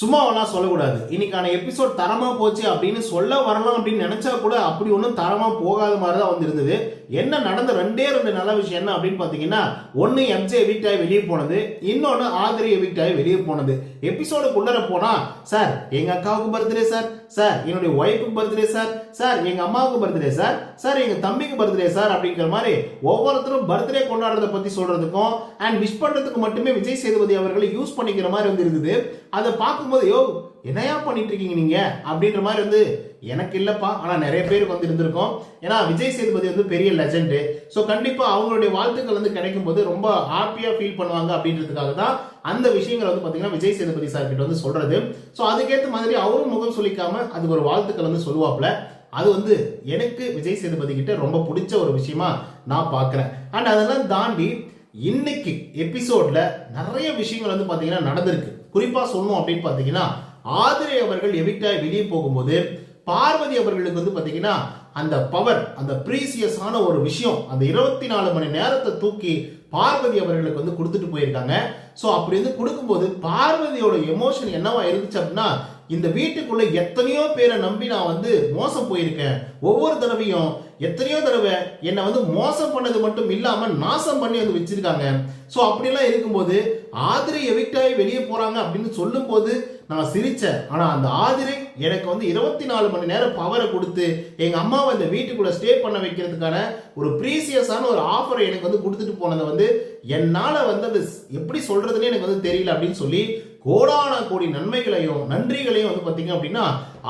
சும்மாவெல்லாம் சொல்லக்கூடாது. இன்னைக்கான எபிசோட் தரமாக போச்சு அப்படின்னு சொல்ல வரலாம் அப்படின்னு நினச்சா கூட அப்படி ஒன்றும் தரமாக போகாத மாதிரி தான் வந்திருந்தது. என்ன நடந்த ரெண்டே ரெண்டு நல்ல விஷயம் என்ன அப்படின்னு பார்த்தீங்கன்னா ஒன்று எம்ஜே எவிக்ட் ஆகி வெளியே போனது இன்னொன்று ஆதிரி எவிக்ட் ஆகி வெளியே போனது. எபிசோடுக்குள்ளே போனா சார் எங்கள் அக்காவுக்கு பர்த்டே சார். சார் என்னுடைய ஒய்ஃபுக்கு பர்த்டே சார். சார் எங்கள் அம்மாவுக்கு பர்த்டே சார். சார் எங்கள் தம்பிக்கு பர்த்டே சார் அப்படிங்கிற மாதிரி ஒவ்வொருத்தரும் பர்த்டே கொண்டாடுறத பற்றி சொல்கிறதுக்கும் அண்ட் விஷ் பண்ணுறதுக்கு மட்டுமே விஜய் சேதுபதி அவர்களை யூஸ் பண்ணிக்கிற மாதிரி வந்து இருக்குது அதை பார்க்கும்போது யோ என்னையா பண்ணிட்டு இருக்கீங்க நீங்கள் அப்படின்ற மாதிரி வந்து எனக்கு இல்லைப்பா ஆனால் நிறைய பேருக்கு வந்து இருந்திருக்கும். ஏன்னா விஜய் சேதுபதி வந்து பெரிய லெஜெண்டு ஸோ கண்டிப்பாக அவங்களுடைய வாழ்த்துக்கள் வந்து கிடைக்கும் போது ரொம்ப ஹாப்பியாக ஃபீல் பண்ணுவாங்க அப்படின்றதுக்காக தான் அந்த விஷயங்களை வந்து பார்த்தீங்கன்னா விஜய் சேதுபதி சார் கிட்ட வந்து சொல்கிறது ஸோ அதுக்கேற்ற மாதிரி அவரும் முகம் சொல்லிக்காம அதுக்கு ஒரு வாழ்த்துக்கள் வந்து சொல்லுவாப்ல அது வந்து எனக்கு விஜய் சேதுபதி கிட்ட ரொம்ப பிடிச்ச ஒரு விஷயமா நான் பார்க்குறேன் அண்ட் அதெல்லாம் தாண்டி இன்னைக்கு எபிசோட்ல நிறைய விஷயங்கள் வந்து பார்த்தீங்கன்னா நடந்திருக்கு. குறிப்பாக சொல்லணும் அப்படின்னு பார்த்தீங்கன்னா ஆதிரை அவர்கள் எவிக்டாய் வெளியே போகும்போது பார்வதி அவர்களுக்கு வந்து பார்த்தீங்கன்னா அந்த பவர் அந்த ப்ரீசியஸான ஒரு விஷயம் அந்த இருபத்தி நாலு மணி நேரத்தை தூக்கி பார்வதி அவர்களுக்கு வந்து கொடுத்துட்டு போயிருக்காங்க. ஸோ அப்படி வந்து கொடுக்கும்போது பார்வதியோட எமோஷன் என்னவா இருந்துச்சு அப்படின்னா இந்த வீட்டுக்குள்ள எத்தனையோ பேரை நம்பி நான் வந்து மோசம் போயிருக்கேன். ஒவ்வொரு தடவையும் எத்தனையோ தடவை என்னை வந்து மோசம் பண்ணது மட்டும் இல்லாமல் நாசம் பண்ணி வந்து வச்சிருக்காங்க. ஸோ அப்படிலாம் இருக்கும்போது ஆதிரை எவிக்டாகி வெளியே போகிறாங்க அப்படின்னு சொல்லும்போது நான் சிரித்தேன் ஆனால் அந்த ஆதிரை எனக்கு வந்து இருபத்தி நாலு மணி நேரம் பவரை கொடுத்து எங்கள் அம்மாவை இந்த வீட்டுக்குள்ளே ஸ்டே பண்ண வைக்கிறதுக்கான ஒரு ப்ரீசியஸான ஒரு ஆஃபரை எனக்கு வந்து கொடுத்துட்டு போனதை வந்து என்னால் வந்து அது எப்படி சொல்கிறதுனே எனக்கு வந்து தெரியல அப்படின்னு சொல்லி கோடான கோடி நன்மைகளையும் நன்றிகளையும் வந்து பார்த்தீங்க அப்படின்னா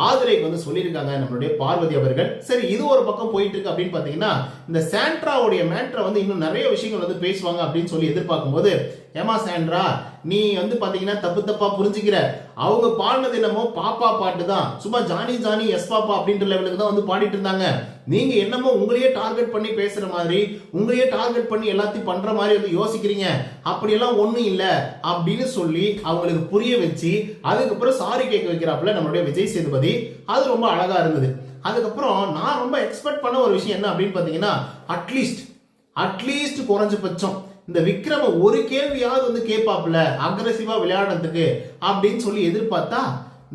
ஆதிரைக்கு வந்து சொல்லியிருக்காங்க நம்மளுடைய பார்வதி அவர்கள். சரி இது ஒரு பக்கம் போயிட்டு இருக்கு அப்படின்னு பார்த்தீங்கன்னா இந்த சாண்ட்ராவுடைய மேட்ரை வந்து இன்னும் நிறைய விஷயங்கள் வந்து பேசுவாங்க அப்படின்னு சொல்லி எதிர்பார்க்கும்போது ஏமா சாண்ட்ரா நீ வந்து பாத்தீங்கன்னா தப்பு தப்பா புரிஞ்சுக்கிற. அவங்க பாடினது என்னமோ பாப்பா பாட்டு தான் சும்மா ஜானி ஜானி எஸ் பாப்பா அப்படின்ற லெவலுக்கு தான் வந்து பாடிட்டு இருந்தாங்க. நீங்க என்னமோ உங்களையே டார்கெட் பண்ணி பேசுற மாதிரி உங்களையே டார்கெட் பண்ணி எல்லாத்தையும் பண்ற மாதிரி வந்து யோசிக்கிறீங்க. அப்படியெல்லாம் ஒண்ணும் இல்ல அப்படின்னு சொல்லி அவங்களுக்கு புரிய வச்சு அதுக்கப்புறம் சாரி கேட்க வைக்கிறாப்புல நம்மளுடைய விஜய் சேதுபதி. அது ரொம்ப அழகா இருந்தது. அதுக்கப்புறம் நான் ரொம்ப எக்ஸ்பெக்ட் பண்ண ஒரு விஷயம் என்ன அப்படின்னு பாத்தீங்கன்னா அட்லீஸ்ட் அட்லீஸ்ட் குறைஞ்சபட்சம் இந்த விக்ரம ஒரு கேள்வியாவது வந்து கேட்பாப்புல அக்ரஸிவா விளையாடுறதுக்கு அப்படின்னு சொல்லி எதிர்பார்த்தா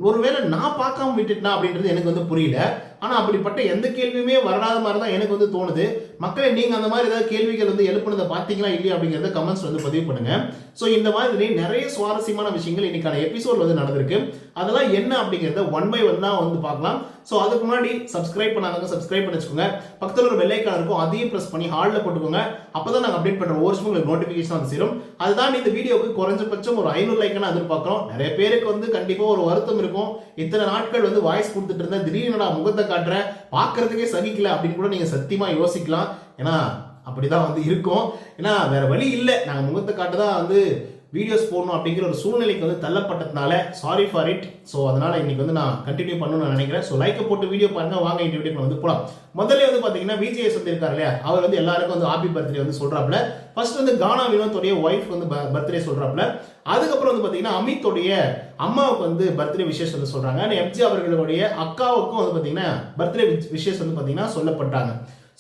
ஒருவேளை நான் பார்க்காம விட்டுட்டா அப்படின்றது எனக்கு வந்து புரியல. ஆனால் அப்படிப்பட்ட எந்த கேள்வியுமே வராத மாதிரி தான் எனக்கு வந்து தோணுது. மக்களை நீங்கள் அந்த மாதிரி ஏதாவது கேள்விகள் வந்து எழுப்புனதை பார்த்தீங்களா இல்லையா அப்படிங்கிறத கமெண்ட்ஸ் வந்து பதிவு பண்ணுங்க. ஸோ இந்த மாதிரி நிறைய சுவாரஸ்யமான விஷயங்கள் இன்னைக்கான எபிசோட் வந்து நடந்திருக்கு. அதெல்லாம் என்ன அப்படிங்கிறத ஒன் பை ஒன் தான் வந்து பார்க்கலாம். ஸோ அதுக்கு முன்னாடி சப்ஸ்கிரைப் பண்ணாதவங்க சப்ஸ்கிரைப் பண்ணி வச்சுக்கோங்க. பக்கத்தில் ஒரு வெள்ளைக்கான இருக்கும் அதையும் ப்ரெஸ் பண்ணி ஹாலில் போட்டுக்கோங்க. அப்போ தான் நாங்கள் அப்டேட் பண்ணுற ஒரு உங்களுக்கு நோட்டிஃபிகேஷன் வந்து சேரும். அதுதான் இந்த வீடியோக்கு குறைஞ்சபட்சம் ஒரு ஐநூறு லைக்கான எதிர்பார்க்குறோம். நிறைய பேருக்கு வந்து கண்டிப்பாக ஒரு வருத்தம் இருக்கும். இத்தனை நாட்கள் வந்து வாய்ஸ் கொடுத்துட்டு இருந்தேன் திடீர்னு முகத்தை காட்டுறேன். பார்க்கறதுக்கே சகிக்கல அப்படின்னு கூட நீங்கள் சத்தியமாக யோசிக்கலாம். ஏன்னா அப்படிதான் வந்து இருக்கும். ஏன்னா வேற வழி இல்லை. நாங்கள் முகத்தை காட்டு தான் வந்து வீடியோஸ் போடணும் அப்படிங்கிற ஒரு சூழ்நிலைக்கு வந்து தள்ளப்பட்டதுனால சாரி ஃபார் இட் ஸோ அதனால இன்னைக்கு வந்து நான் கண்டினியூ பண்ணணும்னு நினைக்கிறேன். ஸோ லைக்கை போட்டு வீடியோ பாருங்க. வாங்க இந்த வீடியோ வந்து போகலாம் முதல்ல வந்து பாத்தீங்கன்னா விஜய் சொல்லியிருக்காரு இல்லையா? அவர் வந்து எல்லாருக்கும் வந்து ஹாப்பி பர்த்டே வந்து சொல்றாப்ல ஃபர்ஸ்ட் வந்து கானா வினோத்துடைய ஒய்ஃப் வந்து பர்த்டே சொல்றாப்ல அதுக்கப்புறம் வந்து பார்த்தீங்கன்னா அமித்தோடைய அம்மாவுக்கு வந்து பர்த்டே விஷஸ் வந்து சொல்றாங்க. எம்ஜி அவர்களுடைய அக்காவுக்கும் வந்து பார்த்தீங்கன்னா பர்த்டே விஷஸ் வந்து பார்த்தீங்கன்னா சொல்லப்பட்டாங்க.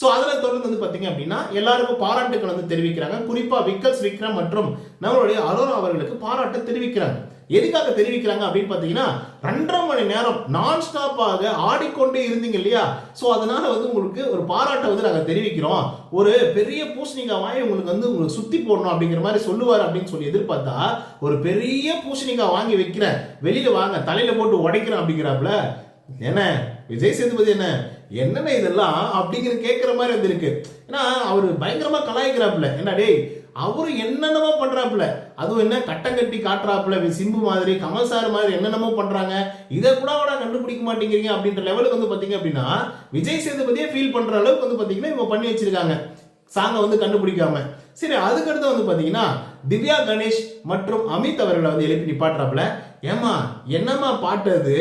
ஸோ அதில் தொடர்ந்து வந்து பார்த்தீங்க அப்படின்னா எல்லாருக்கும் பாராட்டுகள் வந்து தெரிவிக்கிறாங்க. குறிப்பாக விக்கல்ஸ் விக்ரம் மற்றும் நம்மளுடைய அரோரா அவர்களுக்கு பாராட்டு தெரிவிக்கிறாங்க. எதுக்காக தெரிவிக்கிறாங்க அப்படின்னு பார்த்தீங்கன்னா ரெண்டரை மணி நேரம் நான் ஸ்டாப்பாக ஆடிக்கொண்டே இருந்தீங்க இல்லையா? ஸோ அதனால வந்து உங்களுக்கு ஒரு பாராட்டை வந்து நாங்கள் தெரிவிக்கிறோம். ஒரு பெரிய பூசணிக்காய் உங்களுக்கு வந்து உங்களுக்கு சுத்தி போடணும் அப்படிங்கிற மாதிரி சொல்லுவார் அப்படின்னு சொல்லி எதிர்பார்த்தா ஒரு பெரிய பூசணிக்காய் வாங்கி வைக்கிறேன். வெளியில வாங்க தலையில போட்டு உடைக்கிறேன் அப்படிங்கிறாப்புல. என்ன? விஜய் சேதுபதி என்ன? என்னென்ன இதெல்லாம் அப்படிங்கிற கேட்குற மாதிரி வந்திருக்கு. ஏன்னா அவர் பயங்கரமாக கலாய்க்கிறாப்புல. என்ன டேய் அவரு என்னென்னமோ பண்றாப்புல. அதுவும் என்ன கட்டம் கட்டி காட்டுறாப்புல. சிம்பு மாதிரி கமல் சார் மாதிரி என்னென்னமோ பண்றாங்க. இதை கூட கூட கண்டுபிடிக்க மாட்டேங்கிறீங்க அப்படின்ற லெவலுக்கு வந்து பாத்தீங்க அப்படின்னா விஜய் சேதுபதியே ஃபீல் பண்ற அளவுக்கு வந்து பாத்தீங்கன்னா இவங்க பண்ணி வச்சிருக்காங்க. சாங்கை வந்து கண்டுபிடிக்காம. சரி அதுக்கடுத்து வந்து பாத்தீங்கன்னா திவ்யா கணேஷ் மற்றும் அமித் அவர்களை வந்து எழுப்பி நிப்பாட்டுறாப்புல. ஏமா என்னம்மா பாட்டு அது?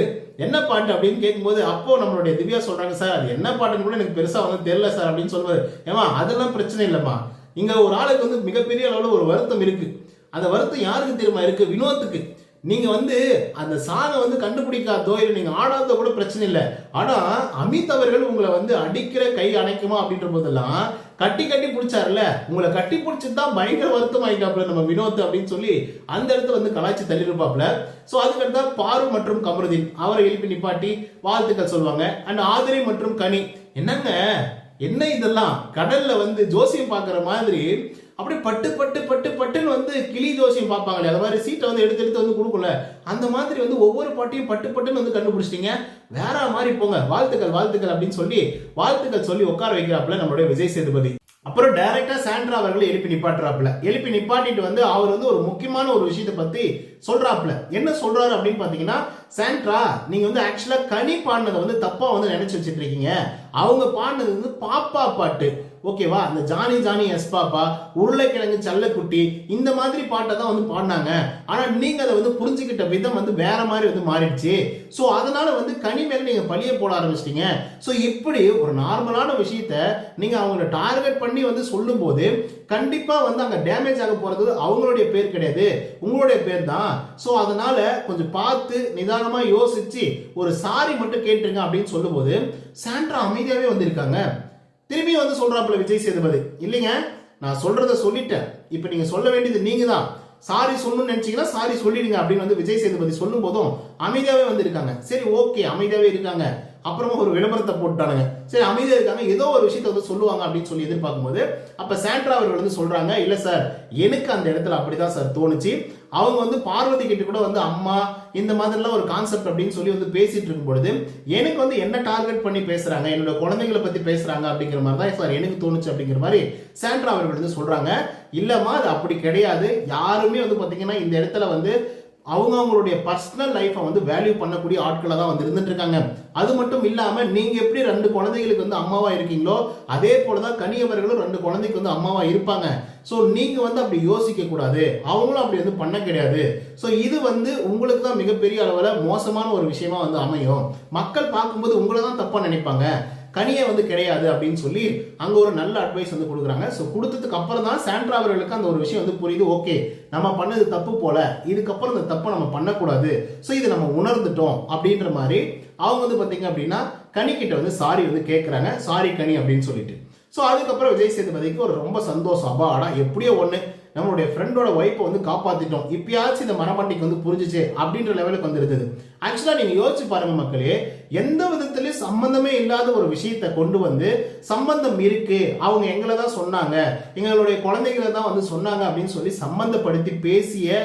என்ன பாட்டு அப்படின்னு கேட்கும்போது அப்போ நம்மளுடைய திவ்யா சொல்றாங்க சார் அது என்ன பாட்டுன்னு கூட எனக்கு பெருசா வந்து தெரியல சார் அப்படின்னு சொல்லுவாரு ஏமா அதெல்லாம் பிரச்சனை இல்லைம்மா. இங்க ஒரு ஆளுக்கு வந்து மிகப்பெரிய அளவில் ஒரு வருத்தம் இருக்கு. அந்த வருத்தம் யாருக்கு தெரியுமா? இருக்கு வினோத்துக்கு. நீங்க வந்து அந்த சாங்கை வந்து கண்டுபிடிக்காதோ இல்லை நீங்க ஆடாதோ கூட பிரச்சனை இல்லை. ஆனா அமித் அவர்கள் உங்களை வந்து அடிக்கிற கை அணைக்குமா அப்படின்ற போதெல்லாம் கட்டி கட்டி பிடிச்சார்ல உங்களை கட்டி பிடிச்சது தான் பயங்கர வருத்தம் ஆயிட்டாப்ல நம்ம வினோத் அப்படின்னு சொல்லி அந்த இடத்துல வந்து கலாச்சி தள்ளிருப்பாப்ல ஸோ அதுக்கடுத்தா பாரு மற்றும் கமருதீன். அவரை எழுப்பி நிப்பாட்டி வாழ்த்துக்கள் சொல்லுவாங்க அண்ட் ஆதிரி மற்றும் கனி. என்னங்க? என்ன இதெல்லாம்? கடல்ல வந்து ஜோசியம் பார்க்குற மாதிரி அப்படியே பட்டு பட்டு பட்டு பட்டுன்னு வந்து கிளி ஜோசியம் பார்ப்பாங்களே அது மாதிரி சீட்டை வந்து எடுத்து எடுத்து வந்து கொடுக்கல அந்த மாதிரி வந்து ஒவ்வொரு பாட்டையும் பட்டு பட்டுன்னு வந்து கண்டுபிடிச்சிட்டீங்க. வேற மாதிரி போங்க. வாழ்த்துக்கள் வாழ்த்துக்கள் அப்படின்னு சொல்லி வாழ்த்துக்கள் சொல்லி உட்கார வைக்கிறாப்புல நம்மளுடைய விஜய் சேதுபதி. அப்புறம் டைரக்டா சாண்ட்ரா அவர்களை எழுப்பி நிப்பாட்டுறாப்புல. எழுப்பி நிப்பாட்டிட்டு வந்து அவர் வந்து ஒரு முக்கியமான ஒரு விஷயத்தை பத்தி சொல்றாப்புல. என்ன சொல்றாரு அப்படின்னு பாத்தீங்கன்னா சாண்ட்ரா நீங்க வந்து ஆக்சுவலா கனி பாடினதை வந்து தப்பா வந்து நினைச்சு வச்சுட்டு இருக்கீங்க. அவங்க பாடினது வந்து பாப்பா பாட்டு. ஓகேவா? அந்த ஜானி ஜானி எஸ் பாப்பா உருளைக்கிழங்கு சல்லக்குட்டி இந்த மாதிரி பாட்டை தான் வந்து பாடினாங்க. ஆனால் நீங்கள் அதை வந்து புரிஞ்சுக்கிட்ட விதம் வந்து வேற மாதிரி வந்து மாறிடுச்சு. ஸோ அதனால வந்து கனி நீங்கள் நீங்க பழிய போட ஆரம்பிச்சிட்டீங்க. ஸோ இப்படி ஒரு நார்மலான விஷயத்த நீங்கள் அவங்கள டார்கெட் பண்ணி வந்து சொல்லும்போது கண்டிப்பாக வந்து அங்கே டேமேஜ் ஆக போகிறது அவங்களுடைய பேர் கிடையாது. உங்களுடைய பேர் தான். ஸோ அதனால கொஞ்சம் பார்த்து நிதானமாக யோசிச்சு ஒரு சாரி மட்டும் கேட்டுருங்க அப்படின்னு சொல்லும்போது சாண்ட்ரா அமைதியாகவே வந்திருக்காங்க. திரும்பி வந்து சொல்றாப்புல விஜய் சேதுபதி இல்லைங்க நான் சொல்கிறத சொல்லிட்டேன். இப்போ நீங்க சொல்ல வேண்டியது நீங்க தான் சாரி சொல்லணும்னு நினைச்சீங்கன்னா சாரி சொல்லிடுங்க அப்படின்னு வந்து விஜய் சேதுபதி சொல்லும் போதும் அமைதியாவே வந்திருக்காங்க. சரி ஓகே அமைதியாவே இருக்காங்க. அப்புறமா ஒரு விளம்பரத்தை போட்டானுங்க. சரி அமைதியாக இருக்காங்க. ஏதோ ஒரு விஷயத்த வந்து சொல்லுவாங்க அப்படின்னு சொல்லி எதிர்பார்க்கும்போது அப்போ சாண்ட்ரா அவர்கள் வந்து சொல்கிறாங்க இல்லை சார் எனக்கு அந்த இடத்துல அப்படிதான் சார் தோணுச்சு. அவங்க வந்து பார்வதி கிட்ட கூட வந்து அம்மா இந்த மாதிரிலாம் ஒரு கான்செப்ட் அப்படின்னு சொல்லி வந்து பேசிட்டு இருக்கும் பொழுது எனக்கு வந்து என்ன டார்கெட் பண்ணி பேசுறாங்க? என்னோட குழந்தைங்களை பத்தி பேசுறாங்க அப்படிங்கிற மாதிரி தான் சார் எனக்கு தோணுச்சு அப்படிங்கிற மாதிரி சாண்ட்ரா அவர்கள் வந்து சொல்றாங்க. இல்லம்மா அது அப்படி கிடையாது. யாருமே வந்து பாத்தீங்கன்னா இந்த இடத்துல வந்து அவங்க அவங்களுடைய பர்சனல் லைஃப்பை வந்து வேல்யூ பண்ணக்கூடிய ஆட்களை தான் வந்து இருந்துட்டு இருக்காங்க அது மட்டும் இல்லாமல் நீங்கள் எப்படி ரெண்டு குழந்தைகளுக்கு வந்து அம்மாவாக இருக்கீங்களோ அதே போலதான் கனியவர்களும் ரெண்டு குழந்தைக்கு வந்து அம்மாவாக இருப்பாங்க. ஸோ நீங்கள் வந்து அப்படி யோசிக்க கூடாது. அவங்களும் அப்படி வந்து பண்ண கிடையாது. ஸோ இது வந்து உங்களுக்கு தான் மிகப்பெரிய அளவில் மோசமான ஒரு விஷயமா வந்து அமையும். மக்கள் பார்க்கும்போது உங்களை தான் தப்பாக நினைப்பாங்க. கனியை வந்து கிடையாது அப்படின்னு சொல்லி அங்கே ஒரு நல்ல அட்வைஸ் வந்து கொடுக்குறாங்க. ஸோ கொடுத்ததுக்கு அப்புறம் தான் சாண்ட்ரா அவர்களுக்கு அந்த ஒரு விஷயம் வந்து புரியுது. ஓகே நம்ம பண்ணது தப்பு போல. இதுக்கப்புறம் இந்த தப்பை நம்ம பண்ணக்கூடாது. ஸோ இதை நம்ம உணர்ந்துட்டோம் அப்படின்ற மாதிரி அவங்க வந்து பார்த்தீங்க அப்படின்னா கனிக்கிட்ட வந்து சாரி வந்து கேட்குறாங்க சாரி கனி அப்படின்னு சொல்லிட்டு. ஸோ அதுக்கப்புறம் விஜய் சேதுபதிக்கு ஒரு ரொம்ப சந்தோஷம். அப்பாடா எப்படியோ ஒன்று நம்மளுடைய ஃப்ரெண்டோட ஒய்ஃபை வந்து காப்பாற்றிட்டோம் இப்பயாச்சும் இந்த மரமண்டிக்கு வந்து புரிஞ்சிச்சு அப்படின்ற லெவலுக்கு வந்து இருந்தது நீங்கள் நீங்க யோசிச்சு பாருங்க மக்களே எந்த விதத்துலேயும் சம்பந்தமே இல்லாத ஒரு விஷயத்தை கொண்டு வந்து சம்பந்தம் இருக்கு. அவங்க எங்களை தான் சொன்னாங்க. எங்களுடைய குழந்தைகளை தான் வந்து சொன்னாங்க அப்படின்னு சொல்லி சம்பந்தப்படுத்தி பேசிய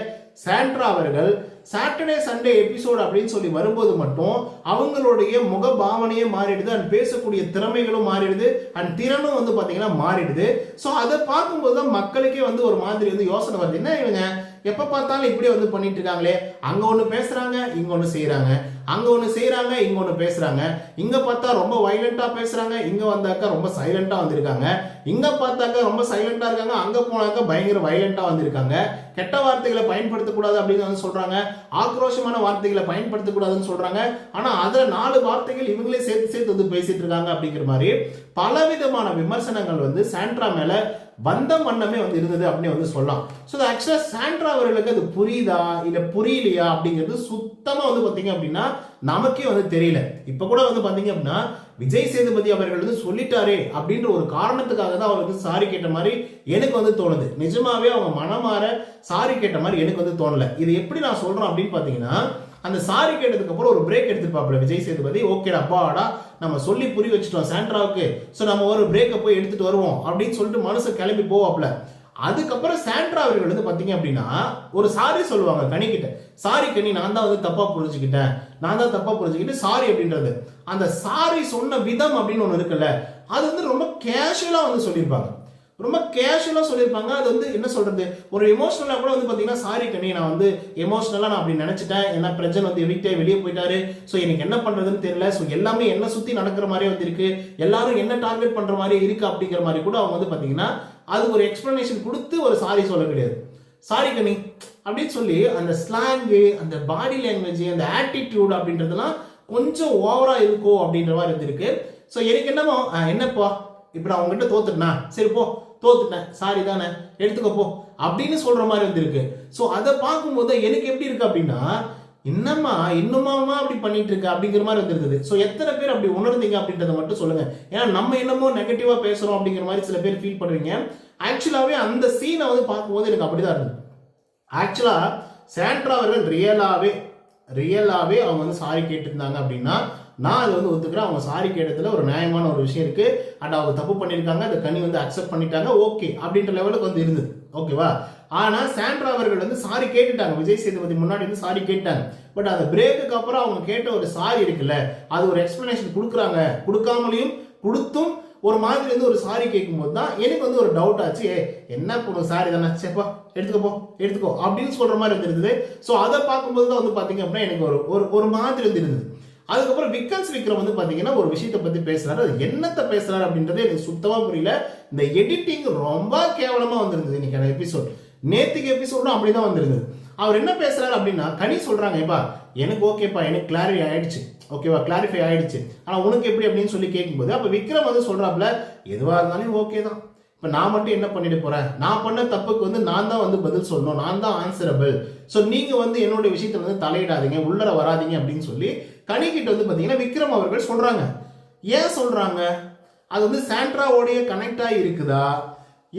சாண்ட்ரா அவர்கள் சாட்டர்டே சண்டே எபிசோடு அப்படின்னு சொல்லி வரும்போது மட்டும் அவங்களுடைய முக பாவனையே மாறிடுது அண்ட் பேசக்கூடிய திறமைகளும் மாறிடுது அண்ட் திறனும் வந்து பார்த்தீங்கன்னா மாறிடுது. ஸோ அதை பார்க்கும்போது தான் மக்களுக்கே வந்து ஒரு மாதிரி வந்து யோசனை வருது. என்ன இவங்க? எப்போ பார்த்தாலும் இப்படி வந்து பண்ணிட்டு இருக்காங்களே அங்கே ஒன்று பேசுகிறாங்க இங்கே ஒன்று செய்கிறாங்க அங்கே ஒன்று செய்கிறாங்க இங்கே ஒன்று பேசுகிறாங்க இங்கே பார்த்தா ரொம்ப வைலண்ட்டாக பேசுகிறாங்க இங்கே வந்தாக்கா ரொம்ப சைலண்ட்டாக வந்திருக்காங்க. இங்கே பார்த்தாக்கா ரொம்ப சைலண்ட்டாக இருக்காங்க அங்கே போனாக்கா பயங்கர வைலண்ட்டாக வந்திருக்காங்க. கெட்ட வார்த்தைகளை பயன்படுத்தக்கூடாது அப்படின்னு வந்து ஆக்ரோஷமான வார்த்தைகளை பயன்படுத்தக்கூடாதுன்னு சொல்கிறாங்க ஆனால் அதில் நாலு வார்த்தைகள் இவங்களே சேர்த்து சேர்த்து வந்து பேசிட்டு இருக்காங்க அப்படிங்கிற மாதிரி பலவிதமான விமர்சனங்கள் வந்து சாண்ட்ரா மேலே வந்த வண்ணமே வந்து இருந்தது அப்படின்னு வந்து சொல்லலாம். ஸோ ஆக்சுவலாக சாண்ட்ரா அவர்களுக்கு அது புரியுதா? இல்லை புரியலையா? அப்படிங்கிறது சுத்தமாக வந்து பார்த்தீங்க அப்படின்னா நமக்கே வந்து தெரியல. இப்போ கூட வந்து பார்த்தீங்க அப்படின்னா விஜய் சேதுபதி அவர்கள் வந்து சொல்லிட்டாரே அப்படின்ற ஒரு காரணத்துக்காக தான் அவர் வந்து சாரி கேட்ட மாதிரி எனக்கு வந்து தோணுது. நிஜமாவே அவங்க மனமாற சாரி கேட்ட மாதிரி எனக்கு வந்து தோணலை. இது எப்படி நான் சொல்கிறேன் அப்படின்னு பார்த்தீங்கன்னா அந்த சாரி கேட்டதுக்கப்புறம் ஒரு பிரேக் எடுத்துருப்பாப்புல விஜய் சேதுபதி. ஓகேடா அப்பாடா நம்ம சொல்லி புரிய வச்சுட்டோம் சாண்ட்ராவுக்கு. ஸோ நம்ம ஒரு பிரேக்கை போய் எடுத்துட்டு வருவோம் அப்படின்னு சொல்லிட்டு மனசு கிளம்பி போவாப்புல. அதுக்கப்புறம் சாண்ட்ரா அவர்கள் வந்து பார்த்தீங்க அப்படின்னா ஒரு சாரி சொல்லுவாங்க கனிக்கிட்ட. சாரி கனி நான் தான் வந்து தப்பாக புரிஞ்சுக்கிட்டேன். நான் தான் தப்பாக புரிஞ்சுக்கிட்டு சாரி அப்படின்றது. அந்த சாரி சொன்ன விதம் அப்படின்னு ஒன்று இருக்குல்ல அது வந்து ரொம்ப கேஷுவலாக வந்து சொல்லியிருப்பாங்க. ரொம்ப கேஷுவலாக சொல்லியிருப்பாங்க. அது வந்து என்ன சொல்கிறது ஒரு எமோஷனலாக கூட வந்து பார்த்தீங்கன்னா சாரி கண்ணி நான் வந்து எமோஷனலாக நான் அப்படி நினச்சிட்டேன். என்ன பிரச்சனை வந்து எவிக்டே வெளியே போயிட்டாரு. ஸோ எனக்கு என்ன பண்ணுறதுன்னு தெரியல. ஸோ எல்லாமே என்ன சுற்றி நடக்கிற மாதிரி வந்து இருக்கு. எல்லாரும் என்ன டார்கெட் பண்ணுற மாதிரி இருக்குது அப்படிங்கிற மாதிரி கூட அவங்க வந்து பார்த்தீங்கன்னா அது ஒரு எக்ஸ்பிளனேஷன் கொடுத்து ஒரு சாரி சொல்ல கிடையாது. சாரி கண்ணி அப்படின்னு சொல்லி அந்த ஸ்லாங்கு அந்த பாடி லாங்குவேஜ் அந்த ஆட்டிடியூட் அப்படின்றதெல்லாம் கொஞ்சம் ஓவராக இருக்கோ அப்படின்ற மாதிரி இருந்திருக்கு ஸோ எனக்கு என்னமோ என்னப்பா? இப்போ நான் உங்ககிட்ட தோத்துட்டேனா? சரி போ. தோத்துட்டேன். சாரி தானே. எடுத்துக்கப்போ அப்படின்னு சொல்ற மாதிரி வந்திருக்கு. ஸோ அதை பார்க்கும்போது எனக்கு எப்படி இருக்கு அப்படின்னா என்னம்மா இன்னுமாமா அப்படி பண்ணிட்டு இருக்க? அப்படிங்கிற மாதிரி வந்துருக்குது ஸோ எத்தனை பேர் அப்படி உணர்ந்தீங்க அப்படின்றத மட்டும் சொல்லுங்க. ஏன்னா நம்ம என்னமோ நெகட்டிவா பேசுறோம் அப்படிங்கிற மாதிரி சில பேர் ஃபீல் பண்ணுவீங்க. ஆக்சுவலாவே அந்த சீனை வந்து பார்க்கும்போது எனக்கு அப்படிதான் இருந்தது. ஆக்சுவலா சாண்ட்ரா அவர்கள் ரியலாவே ரியலாவே அவங்க வந்து சாரி கேட்டிருந்தாங்க அப்படின்னா நான் அதை வந்து ஒத்துக்கிறேன். அவங்க சாரி கேட்டதில் ஒரு நியாயமான ஒரு விஷயம் இருக்குது அண்ட் அவங்க தப்பு பண்ணியிருக்காங்க. அந்த கனி வந்து அக்செப்ட் பண்ணிட்டாங்க. ஓகே அப்படின்ற லெவலுக்கு வந்து இருந்தது. ஓகேவா ஆனால் சாண்ட்ரா அவர்கள் வந்து சாரி கேட்டுட்டாங்க. விஜய் சேதுபதி முன்னாடி வந்து சாரி கேட்டாங்க. பட் அந்த பிரேக்குக்கு அப்புறம் அவங்க கேட்ட ஒரு சாரி இருக்குல்ல அது ஒரு எக்ஸ்பிளனேஷன் கொடுக்குறாங்க. கொடுக்காமலையும் கொடுத்தும் ஒரு மாதிரி வந்து ஒரு சாரி கேட்கும்போது தான் எனக்கு வந்து ஒரு டவுட் ஆச்சு. ஏ என்ன பொண்ணு சாரி தானே? சேப்பா எடுத்துக்கப்போ எடுத்துக்கோ அப்படின்னு சொல்ற மாதிரி இருந்தது. ஸோ அதை பார்க்கும்போது தான் வந்து பார்த்தீங்க அப்படின்னா எனக்கு ஒரு ஒரு ஒரு மாதிரி வந்து இருந்தது. அதுக்கப்புறம் விக்கன்ஸ் விக்ரம் வந்து பார்த்தீங்கன்னா ஒரு விஷயத்தை பற்றி பேசுகிறாரு அது என்னத்தை பேசுகிறாரு அப்படின்றது எனக்கு சுத்தமாக புரியல. இந்த எடிட்டிங் ரொம்ப கேவலமாக வந்திருந்தது இன்னைக்கான எபிசோட் நேற்றுக்கு எபிசோடும் அப்படிதான் வந்திருந்தது. அவர் என்ன பேசுறாரு அப்படின்னா கனி சொல்றாங்க ஏப்பா எனக்கு ஓகேப்பா எனக்கு கிளாரிஃபை ஆயிடுச்சு. ஓகேவா கிளாரிஃபை ஆயிடுச்சு. ஆனால் உனக்கு எப்படி அப்படின்னு சொல்லி கேட்கும்போது அப்போ விக்ரம் வந்து சொல்றாப்ல எதுவாக இருந்தாலும் ஓகே தான். இப்போ நான் மட்டும் என்ன பண்ணிட்டு போறேன்? நான் பண்ண தப்புக்கு வந்து நான் தான் வந்து பதில் சொல்லணும். நான் தான் ஆன்சரபிள் ஸோ நீங்கள் வந்து என்னோட விஷயத்தை வந்து தலையிடாதீங்க உள்ளர வராதீங்க அப்படின்னு சொல்லி கணிக்கிட்ட வந்து பார்த்தீங்கன்னா விக்ரம் அவர்கள் சொல்கிறாங்க ஏன் சொல்கிறாங்க அது வந்து சாண்ட்ராவோடைய கனெக்டாக இருக்குதா?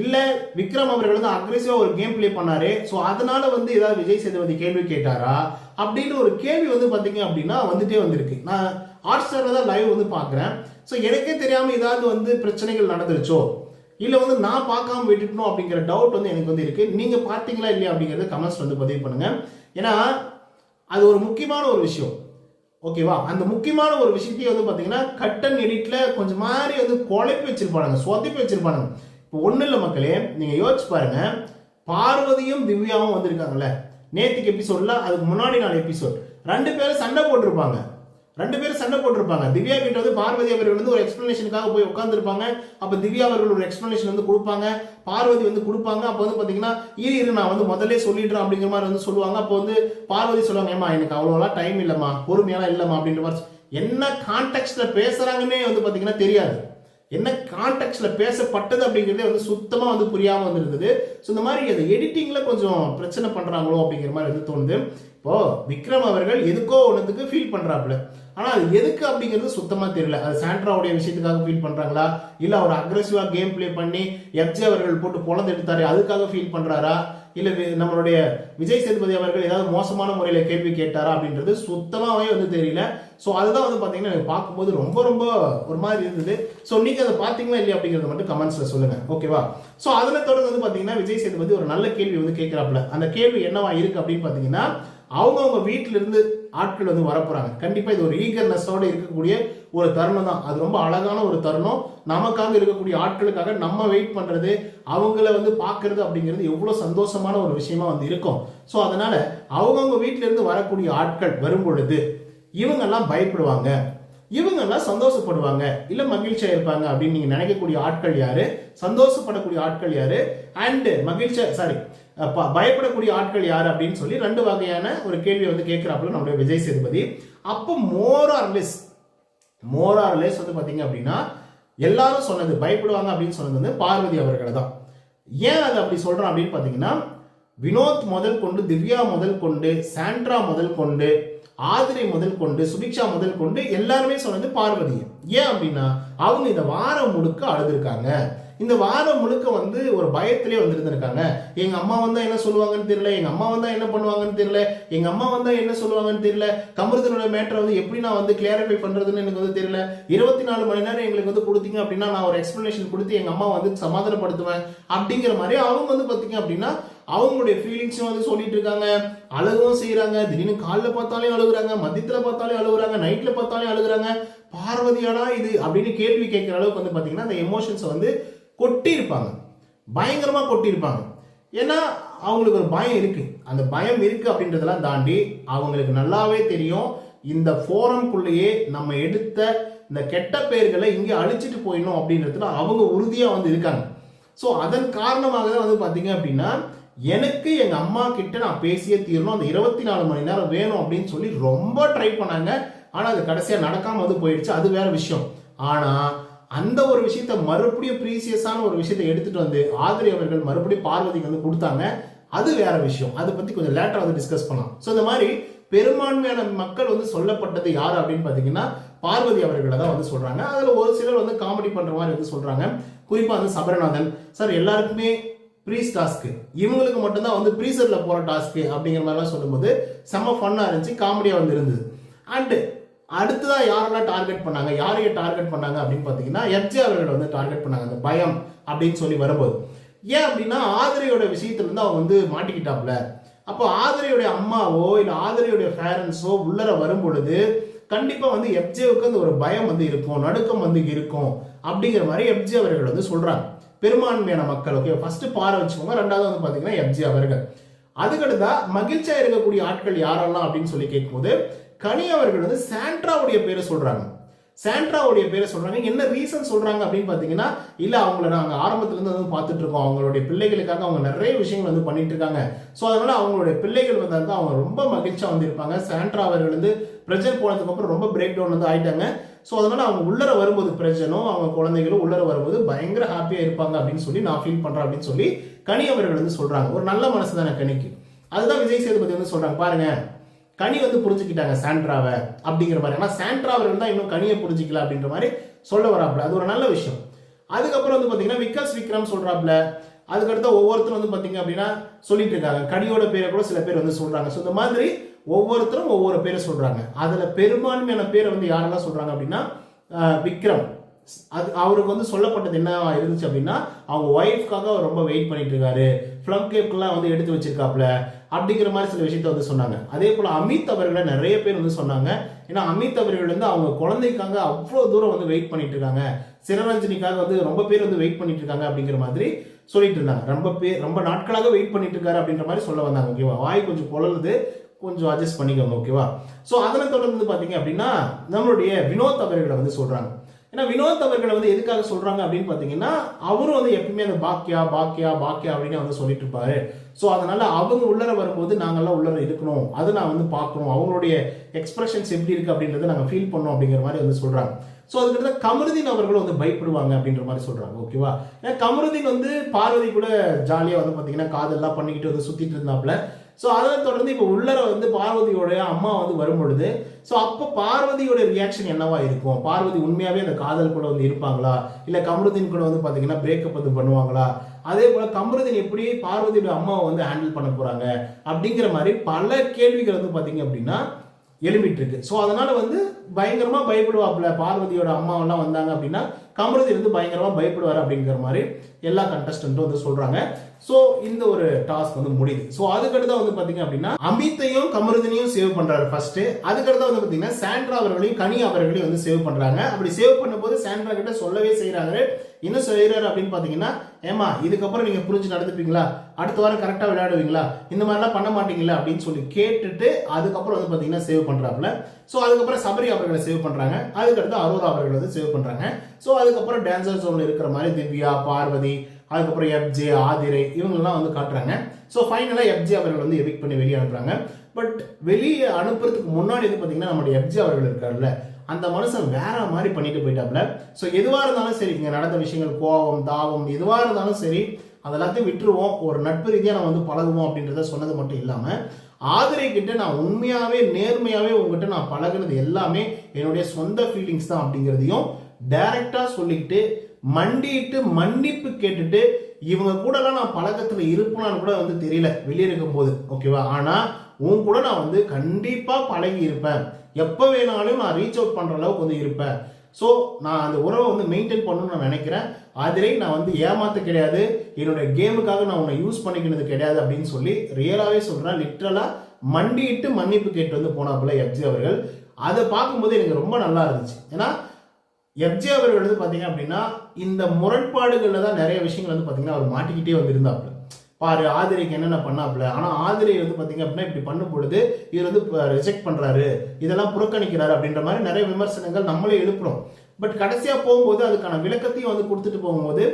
இல்லை விக்ரம் அவர்கள் வந்து அக்ரெசிவாக ஒரு கேம் ப்ளே பண்ணாரு. ஸோ அதனால வந்து ஏதாவது விஜய் சேதுபதி கேள்வி கேட்டாரா? அப்படின்ற ஒரு கேள்வி வந்து பார்த்தீங்க அப்படின்னா வந்துட்டே வந்திருக்கு. நான் ஹாட்ஸ்டாரில் தான் லைவ் வந்து பார்க்குறேன் ஸோ எனக்கே தெரியாமல் ஏதாவது வந்து பிரச்சனைகள் நடந்துருச்சோ? இல்லை வந்து நான் பார்க்காம விட்டுட்டணும் அப்படிங்கிற டவுட் வந்து எனக்கு வந்து இருக்குது நீங்கள் பார்த்தீங்களா இல்லையா அப்படிங்கிறத கமெண்ட்ஸ் வந்து பதிவு பண்ணுங்கள் ஏன்னா அது ஒரு முக்கியமான ஒரு விஷயம். ஓகேவா அந்த முக்கியமான ஒரு விஷயத்தையே வந்து பார்த்தீங்கன்னா கட்டன் எடிட்டில் கொஞ்சம் மாதிரி வந்து குழப்பி வச்சிருப்பானுங்க சொதப்பி வச்சிருப்பானுங்க. இப்போ ஒன்றும் இல்லை மக்களே நீங்கள் யோசிச்சு பாருங்க. பார்வதியும் திவ்யாவும் வந்திருக்காங்கல்ல. நேற்றுக்கு எபிசோட்ல அதுக்கு முன்னாடி நாள் எபிசோட் ரெண்டு பேரும் சண்டை போட்டிருப்பாங்க. ரெண்டு பேரும் சண்டை போட்டிருப்பாங்க. திவ்யா கிட்ட வந்து பார்வதி அவர்கள் வந்து ஒரு எக்ஸ்பிளனேஷனுக்காக போய் உட்காந்துருப்பாங்க அப்போ திவ்யா அவர்கள் ஒரு எக்ஸ்பிளனேஷன் வந்து கொடுப்பாங்க. பார்வதி வந்து கொடுப்பாங்க. அப்போ வந்து பார்த்தீங்கன்னா இரு இரு நான் வந்து முதல்ல சொல்லிடுறேன் அப்படிங்கிற மாதிரி வந்து சொல்லுவாங்க. அப்போ வந்து பார்வதி சொல்லுவாங்க ஏமா எனக்கு அவ்வளோலாம் டைம் இல்லைம்மா பொறுமையெல்லாம் இல்லைம்மா அப்படின்ற மாதிரி என்ன கான்டெக்ட்ல பேசுறாங்கன்னே வந்து பார்த்தீங்கன்னா தெரியாது. என்ன கான்டெக்ட்ல பேசப்பட்டது அப்படிங்கிறதே வந்து சுத்தமாக வந்து புரியாமல் வந்துருந்தது. ஸோ இந்த மாதிரி அந்த எடிட்டிங்கில் கொஞ்சம் பிரச்சனை பண்ணுறாங்களோ அப்படிங்கிற மாதிரி வந்து தோணுது. இப்போ விக்ரம் அவர்கள் எதுக்கோ ஒன்றுத்துக்கு ஃபீல் பண்ணுறாப்புல ஆனால் அது எதுக்கு அப்படிங்கிறது சுத்தமாக தெரியல. அது சாண்ட்ராவுடைய விஷயத்துக்காக ஃபீல் பண்ணுறாங்களா இல்லை அவர் அக்ரெசிவாக கேம் ப்ளே பண்ணி எஃப்ஜே அவர்கள் போட்டு பொழந்து எடுத்தாரு அதுக்காக ஃபீல் பண்ணுறாரா இல்லை நம்மளுடைய விஜய் சேதுபதி அவர்கள் ஏதாவது மோசமான முறையில் கேள்வி கேட்டாரா அப்படின்றது சுத்தமாகவே வந்து தெரியல. ஸோ அதுதான் வந்து பார்த்தீங்கன்னா எனக்கு பார்க்கும்போது ரொம்ப ரொம்ப ஒரு மாதிரி இருந்தது. ஸோ நீங்கள் அதை பார்த்தீங்களா இல்லையா அப்படிங்கறத மட்டும் கமெண்ட்ஸில் சொல்லுங்கள் ஓகேவா ஸோ அதில் தொடர்ந்து வந்து பார்த்தீங்கன்னா விஜய் சேதுபதி ஒரு நல்ல கேள்வி வந்து கேட்குறாப்புல அந்த கேள்வி என்னவா இருக்குது அப்படின்னு பார்த்தீங்கன்னா அவங்கவுங்க வீட்டிலிருந்து ஆட்கள் வந்து வரப்போறாங்க. கண்டிப்பா இது ஒரு ஈகர்னஸோட இருக்கக்கூடிய ஒரு தருணம் தான். அது ரொம்ப அழகான ஒரு தருணம். நமக்காக இருக்கக்கூடிய ஆட்களுக்காக நம்ம வெயிட் பண்றது அவங்கள வந்து பார்க்கறது அப்படிங்கிறது எவ்வளவு சந்தோஷமான ஒரு விஷயமா வந்து இருக்கும். ஸோ அதனால அவங்கவுங்க வீட்டில இருந்து வரக்கூடிய ஆட்கள் வரும் பொழுது இவங்கெல்லாம் பயப்படுவாங்க. இவங்கெல்லாம் சந்தோஷப்படுவாங்க. இல்ல மகிழ்ச்சியா இருப்பாங்க அப்படின்னு நீங்க நினைக்கக்கூடிய ஆட்கள் யாரு? சந்தோஷப்படக்கூடிய ஆட்கள் யாரு? அண்ட் மகிழ்ச்சியா சாரி பயப்படக்கூடிய ஆட்கள் யார் அப்படின்னு சொல்லி ரெண்டு வகையான ஒரு கேள்வியை வந்து கேட்குறாப்புல நம்முடைய விஜய் சேதுபதி. அப்போ மோர் ஆர் மோர் ஆர் வந்து பார்த்தீங்க அப்படின்னா எல்லாரும் சொன்னது பயப்படுவாங்க அப்படின்னு சொன்னது வந்து பார்வதி அவர்களை தான். ஏன் அது அப்படி சொல்கிறோம் அப்படின்னு பார்த்தீங்கன்னா வினோத் முதல் கொண்டு திவ்யா முதல் கொண்டு சாண்ட்ரா முதல் கொண்டு ஆதிரை முதல் கொண்டு சுபிக்ஷா முதல் கொண்டு எல்லாருமே சொன்னது பார்வதி. ஏன் அப்படின்னா அவங்க இந்த வாரம் முழுக்க அழுதுருக்காங்க. இந்த வாரம் முழுக்க வந்து ஒரு பயத்திலே வந்திருந்திருக்காங்க. எங்க அம்மா வந்தா என்ன சொல்லுவாங்கன்னு தெரியல எங்க அம்மா வந்தா என்ன பண்ணுவாங்கன்னு தெரியல எங்க அம்மா வந்தா என்ன சொல்லுவாங்கன்னு தெரியல கமருதனோட மேட்டரை வந்து எப்படி நான் வந்து கிளியரிஃபை பண்றதுன்னு எனக்கு வந்து தெரியல. இருபத்தி நாலு மணி நேரம் எங்களுக்கு வந்து கொடுத்தீங்க அப்படின்னா நான் ஒரு எக்ஸ்பிளனேஷன் கொடுத்து எங்க அம்மா வந்து சமாதானப்படுத்துவேன் அப்படிங்கிற மாதிரி அவங்க வந்து பாத்தீங்க அப்படின்னா அவங்களுடைய ஃபீலிங்ஸும் வந்து சொல்லிட்டு இருக்காங்க. அழுகவும் செய்கிறாங்க திடீர்னு காலைல பார்த்தாலே அழுகுறாங்க. மதியத்தில் பார்த்தாலே அழுகுறாங்க. நைட்டில் பார்த்தாலே அழுகுறாங்க. பார்வதியாடா இது அப்படின்னு கேள்வி கேட்குற அளவுக்கு வந்து பார்த்தீங்கன்னா அந்த எமோஷன்ஸை வந்து கொட்டியிருப்பாங்க. பயங்கரமாக கொட்டியிருப்பாங்க. ஏன்னா அவங்களுக்கு ஒரு பயம் இருக்குது அந்த பயம் இருக்குது அப்படின்றதெல்லாம் தாண்டி அவங்களுக்கு நல்லாவே தெரியும். இந்த ஃபோரம்குள்ளேயே நம்ம எடுத்த இந்த கெட்ட பெயர்களை இங்கே அழிச்சிட்டு போயிடணும் அப்படின்றதுல அவங்க உறுதியாக வந்து இருக்காங்க. ஸோ அதன் காரணமாக தான் வந்து பார்த்தீங்க அப்படின்னா எனக்கு எங்கள் அம்மா கிட்ட நான் பேசியே தீரணும். அந்த இருபத்தி நாலு மணி நேரம் வேணும் அப்படின்னு சொல்லி ரொம்ப ட்ரை பண்ணாங்க. ஆனால் அது கடைசியாக நடக்காமல் வந்து போயிடுச்சு. அது வேற விஷயம். ஆனால் அந்த ஒரு விஷயத்த மறுபடியும் ப்ரீசியஸான ஒரு விஷயத்த எடுத்துட்டு வந்து ஆதிரி அவர்கள் மறுபடியும் பார்வதிக்கு வந்து கொடுத்தாங்க. அது வேற விஷயம். அதை பத்தி கொஞ்சம் லேட்டா வந்து டிஸ்கஸ் பண்ணலாம். ஸோ இந்த மாதிரி பெரும்பான்மையான மக்கள் வந்து சொல்லப்பட்டது யார் அப்படின்னு பார்த்தீங்கன்னா பார்வதி அவர்களை தான் வந்து சொல்றாங்க. அதுல ஒரு சிலர் வந்து காமெடி பண்ற மாதிரி வந்து சொல்றாங்க. குறிப்பா வந்து சபரநாதன். சார் எல்லாருக்குமே ப்ரீஸ் டாஸ்க்கு இவங்களுக்கு மட்டும்தான் வந்து ப்ரீசரில் போகிற டாஸ்க்கு அப்படிங்கிற மாதிரிலாம் சொல்லும்போது செம்ம ஃபன்னாக இருந்துச்சு காமெடியாக வந்து இருந்தது. அண்டு அடுத்ததாக யாரெல்லாம் டார்கெட் பண்ணாங்க? யாரையே டார்கெட் பண்ணாங்க அப்படின்னு பார்த்தீங்கன்னா எஃப்ஜே அவர்கள் வந்து டார்கெட் பண்ணாங்க. அந்த பயம் அப்படின்னு சொல்லி வரும்போது. ஏன் அப்படின்னா ஆதிரையோட விஷயத்துலேருந்து அவங்க வந்து மாட்டிக்கிட்டாப்ல அப்போ ஆதிரையுடைய அம்மாவோ இல்லை ஆதிரையுடைய பேரண்ட்ஸோ உள்ளர வரும் பொழுது கண்டிப்பாக வந்து எஃப்ஜேவுக்கு அந்த ஒரு பயம் வந்து இருக்கும் நடுக்கம் வந்து இருக்கும் அப்படிங்கிற மாதிரி எப்ஜே அவர்கள் வந்து சொல்கிறாங்க பெரும்பான்மையான மக்கள் ஓகே ஃபஸ்ட்டு பாறை வச்சுக்கோங்க. ரெண்டாவது வந்து பார்த்தீங்கன்னா எஃப்ஜி அவர்கள். அதுக்கடுத்தா மகிழ்ச்சியாக இருக்கக்கூடிய ஆட்கள் யாரெல்லாம் அப்படின்னு சொல்லி கேட்கும்போது கனி அவர்கள் வந்து சாண்ட்ராவுடைய பேரை சொல்றாங்க. சாண்ட்ராவுடைய பேரை சொல்றாங்க. என்ன ரீசன் சொல்றாங்க அப்படின்னு பார்த்தீங்கன்னா இல்ல அவங்கள நாங்க ஆரம்பத்துலேருந்து வந்து பார்த்துட்டு இருக்கோம். அவங்களுடைய பிள்ளைகளுக்காக அவங்க நிறைய விஷயங்கள் வந்து பண்ணிட்டு இருக்காங்க. ஸோ அதனால அவங்களுடைய பிள்ளைகள் வந்தாங்க அவங்க ரொம்ப மகிழ்ச்சியா வந்திருப்பாங்க சாண்ட்ரா அவர்கள் வந்து பிரஜன் போனதுக்கு அப்புறம் ரொம்ப பிரேக் டவுன் வந்து ஆயிட்டாங்க. ஸோ அதனால அவங்க உள்ளர வரும்போது பிரஜனும் அவங்க குழந்தைகளும் உள்ளர வரும்போது பயங்கர ஹாப்பியா இருப்பாங்க அப்படின்னு சொல்லி நான் ஃபீல் பண்றேன் அப்படின்னு சொல்லி கனி அவர்கள் வந்து சொல்றாங்க. ஒரு நல்ல மனசு தானே கனிக்கு. அதுதான் விஜய் சேதுபதி வந்து சொல்றாங்க. பாருங்க கனி வந்து புரிஞ்சுக்கிட்டாங்க சாண்ட்ராவை அப்படிங்கிற மாதிரி. ஆனால் சாண்ட்ரா அவர்கள் தான் இன்னும் கனியை புரிஞ்சிக்கல அப்படின்ற மாதிரி சொல்ல வராப்புல. அது ஒரு நல்ல விஷயம். அதுக்கப்புறம் வந்து பார்த்தீங்கன்னா விகாஸ் விக்ரம் சொல்கிறாப்புல அதுக்கடுத்து ஒவ்வொருத்தரும் வந்து பார்த்தீங்க அப்படின்னா சொல்லிட்டு இருக்காங்க. கனியோட பேரை கூட சில பேர் வந்து சொல்கிறாங்க ஸோ இந்த மாதிரி ஒவ்வொருத்தரும் ஒவ்வொரு பேரை சொல்கிறாங்க அதில் பெரும்பான்மையான பேரை வந்து யாரெல்லாம் சொல்கிறாங்க அப்படின்னா விக்ரம். அது அவருக்கு வந்து சொல்லப்பட்டது என்ன இருந்துச்சு அப்படின்னா அவங்க ஒய்ஃப்காக அவர் ரொம்ப வெயிட் பண்ணிட்டு இருக்காரு. ஃப்ளம் கேப்லாம் வந்து எடுத்து வச்சிருக்காப்ல. அப்படிங்கிற மாதிரி சில விஷயத்த வந்து சொன்னாங்க. அதே போல் அமித் அவர்களை நிறைய பேர் வந்து சொன்னாங்க. ஏன்னா அமித் அவர்கள் வந்து அவங்க குழந்தைக்காக அவ்வளோ தூரம் வந்து வெயிட் பண்ணிட்டு இருக்காங்க. சிரரஞ்சனிக்காக வந்து ரொம்ப பேர் வந்து வெயிட் பண்ணிட்டு இருக்காங்க அப்படிங்கிற மாதிரி சொல்லிட்டு இருந்தாங்க. ரொம்ப பேர் ரொம்ப நாட்களாக வெயிட் பண்ணிட்டு இருக்காரு அப்படின்ற மாதிரி சொல்ல வந்தாங்க ஓகேவா வாய் கொஞ்சம் குழலுது கொஞ்சம் அட்ஜஸ்ட் பண்ணிக்கோங்க ஓகேவா ஸோ அதனை தொடர்ந்து பார்த்தீங்க அப்படின்னா நம்மளுடைய வினோத் அவர்களை வந்து சொல்கிறாங்க ஏன்னா வினோத் அவர்களை வந்து எதுக்காக சொல்கிறாங்க அப்படின்னு பார்த்தீங்கன்னா அவரும் வந்து எப்பவுமே அந்த பாக்கியா பாக்கியா பாக்கியா அப்படின்னு வந்து சொல்லிட்டு இருப்பாரு. ஸோ அதனால அவங்க உள்ளர வரும்போது நாங்கெல்லாம் உள்ளர இருக்கணும். அதை நான் வந்து பார்க்கணும். அவங்களுடைய எக்ஸ்பிரஷன்ஸ் எப்படி இருக்குது அப்படின்றத நாங்கள் ஃபீல் பண்ணோம் அப்படிங்கிற மாதிரி வந்து சொல்கிறாங்க ஸோ அதுக்கடுத்து கமருதீன் அவர்களும் வந்து பயப்படுவாங்க அப்படின்ற மாதிரி சொல்கிறாங்க ஓகேவா ஏன்னா கமருதீன் வந்து பார்வதி கூட ஜாலியாக வந்து பார்த்தீங்கன்னா காதெல்லாம் பண்ணிக்கிட்டு வந்து சுற்றிட்டு இருந்தாப்புல ஸோ அதை தொடர்ந்து இப்போ உள்ளர வந்து பார்வதியோடைய அம்மா வந்து வரும்பொழுது ஸோ அப்போ பார்வதியோட ரியாக்ஷன் என்னவா இருக்கும்? பார்வதி உண்மையாவே அந்த காதல் கூட வந்து இருப்பாங்களா? இல்லை கமருதீன் கூட வந்து பார்த்தீங்கன்னா பிரேக்கப் வந்து பண்ணுவாங்களா? அதே போல் கமருதீன் எப்படி பார்வதியோட அம்மாவை வந்து ஹேண்டில் பண்ண போகிறாங்க அப்படிங்கிற மாதிரி பல கேள்விகள் வந்து பார்த்தீங்க அப்படின்னா எழுப்பிட்டு இருக்கு. ஸோ அதனால வந்து பயங்கரமாக பயப்படுவாப்புல பார்வதியோட அம்மாவெல்லாம் வந்தாங்க அப்படின்னா கமருதி வந்து பயங்கரமாக பயப்படுவார் அப்படிங்கிற மாதிரி எல்லா கண்டஸ்டன்ட்டும் வந்து சொல்கிறாங்க ஸோ இந்த ஒரு டாஸ்க் வந்து முடியுது. ஸோ அதுக்கடுத்து வந்து பார்த்தீங்க அப்படின்னா அமித்தையும் கமருதனையும் சேவ் பண்ணுறாரு ஃபர்ஸ்ட் அதுக்கடுத்து வந்து பார்த்தீங்கன்னா சாண்ட்ரா அவர்களையும் கனி அவர்களையும் வந்து சேவ் பண்ணுறாங்க அப்படி சேவ் பண்ணும்போது சாண்ட்ரா கிட்ட சொல்லவே செய்கிறாங்க என்ன செய்கிறார் அப்படின்னு பார்த்தீங்கன்னா ஏமா இதுக்கப்புறம் நீங்கள் புரிஞ்சு நடந்துப்பீங்களா? அடுத்த வாரம் கரெக்டாக விளையாடுவீங்களா? இந்த மாதிரிலாம் பண்ண மாட்டீங்களா அப்படின்னு சொல்லி கேட்டுட்டு அதுக்கப்புறம் வந்து பார்த்தீங்கன்னா சேவ் பண்ணுறாப்புல ஸோ அதுக்கப்புறம் சபரி அவர்களை சேவ் பண்ணுறாங்க அதுக்கடுத்து அரோரா அவர்களை வந்து சேவ் பண்ணுறாங்க ஸோ அதுக்கப்புறம் டான்சர் ஜோனில் இருக்கிற மாதிரி திவ்யா பார்வதி அதுக்கப்புறம் எஃப்ஜே ஆதிரை இவங்கெல்லாம் வந்து காட்டுறாங்க. ஸோ ஃபைனலாக எஃப்ஜே அவர்கள் வந்து எவிக் பண்ணி வெளியே அனுப்புகிறாங்க பட் வெளியே அனுப்புறதுக்கு முன்னாடி வந்து பார்த்தீங்கன்னா நம்மளுடைய எஃப்ஜே அவர்கள் இருக்கார்ல அந்த மனுஷன் வேற மாதிரி பண்ணிட்டு போயிட்டாப்ல ஸோ எதுவாக இருந்தாலும் சரி இங்கே நடந்த விஷயங்கள் கோபம் தாவம் எதுவாக இருந்தாலும் சரி அதெல்லாத்தையும் விட்டுருவோம். ஒரு நட்பு ரீதியாக நம்ம வந்து பழகுவோம் அப்படின்றத சொன்னது மட்டும் இல்லாமல் ஆதிரை கிட்ட நான் உண்மையாகவே நேர்மையாகவே உங்ககிட்ட நான் பழகுனது எல்லாமே என்னுடைய சொந்த ஃபீலிங்ஸ் தான் அப்படிங்கிறதையும் டைரக்டா சொல்லிக்கிட்டு மண்டிட்டு மன்னிப்பு கேட்டுட்டு இவங்க கூடலாம் நான் பழக்கத்தில் இருப்பேனான்னு கூட வந்து தெரியல. வெளியே இருக்கும்போது. ஓகேவா? ஆனால் உன் கூட நான் வந்து கண்டிப்பாக பழகி இருப்பேன். எப்போ வேணாலும் நான் ரீச் அவுட் பண்ணுற அளவுக்கு வந்து இருப்பேன். ஸோ நான் அந்த உறவை வந்து மெயின்டைன் பண்ணணும்னு நான் நினைக்கிறேன். அதிலே நான் வந்து ஏமாத்த கிடையாது. என்னோட கேமுக்காக நான் உன்னை யூஸ் பண்ணிக்கினது கிடையாது அப்படின்னு சொல்லி ரியலாகவே சொல்கிறேன் லிட்ரலாக மண்டிட்டு மன்னிப்பு கேட்டு வந்து போனாப்புல எஃப்ஜி அவர்கள். அதை பார்க்கும்போது எனக்கு ரொம்ப நல்லா இருந்துச்சு. ஏன்னா எஃப்ஜி அவர்கள் வந்து பார்த்தீங்க அப்படின்னா இந்த முரண்பாடுகளில் தான் நிறைய விஷயங்கள் வந்து பார்த்தீங்கன்னா அவர் மாட்டிக்கிட்டே வந்து இருந்தாப்புல பாரு ஆதிரைக்கு என்னென்ன பண்ணாப்புல? ஆனால் ஆதிரை வந்து பார்த்தீங்க அப்படின்னா இப்படி பண்ணும் பொழுது இவர் வந்து ரிஜெக்ட் பண்ணுறாரு இதெல்லாம் புறக்கணிக்கிறாரு அப்படின்ற மாதிரி நிறைய விமர்சனங்கள் நம்மளே எழுப்புறோம். பட் கடைசியாக போகும்போது அதுக்கான விளக்கத்தையும் வந்து கொடுத்துட்டு போகும்போது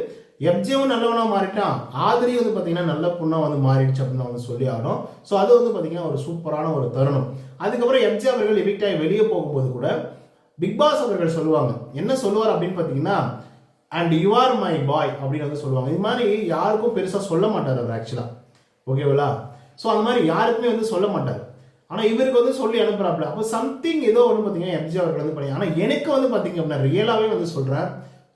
எப்ஜியும் நல்லவனாக மாறிட்டான். ஆதிரி வந்து பார்த்தீங்கன்னா நல்ல பொண்ணாக வந்து மாறிடுச்சு அப்படின்னு வந்து சொல்லி ஆகணும். ஸோ அது வந்து பார்த்தீங்கன்னா ஒரு சூப்பரான ஒரு தருணம். அதுக்கப்புறம் எப்ஜே அவர்கள் எவிக்ட் வெளியே போகும்போது கூட பிக் பாஸ் அவர்கள் சொல்லுவாங்க. என்ன சொல்லுவார் அப்படின்னு பார்த்தீங்கன்னா and you are my boy அப்படின்னு வந்து சொல்லுவாங்க. இது மாதிரி யாருக்கும் பெருசாக சொல்ல மாட்டார் அவர் ஆக்சுவலாக ஓகேவா ஸோ அந்த மாதிரி யாருக்குமே வந்து சொல்ல மாட்டார். ஆனால் இவருக்கு வந்து சொல்லி அனுப்புறாப்புல. அப்போ சம்திங் ஏதோ ஒன்று பார்த்தீங்கன்னா எம்ஜி அவர்கள் வந்து பண்ணி ஆனால் எனக்கு வந்து பார்த்தீங்க அப்படின்னா ரியலாகவே வந்து சொல்கிறேன்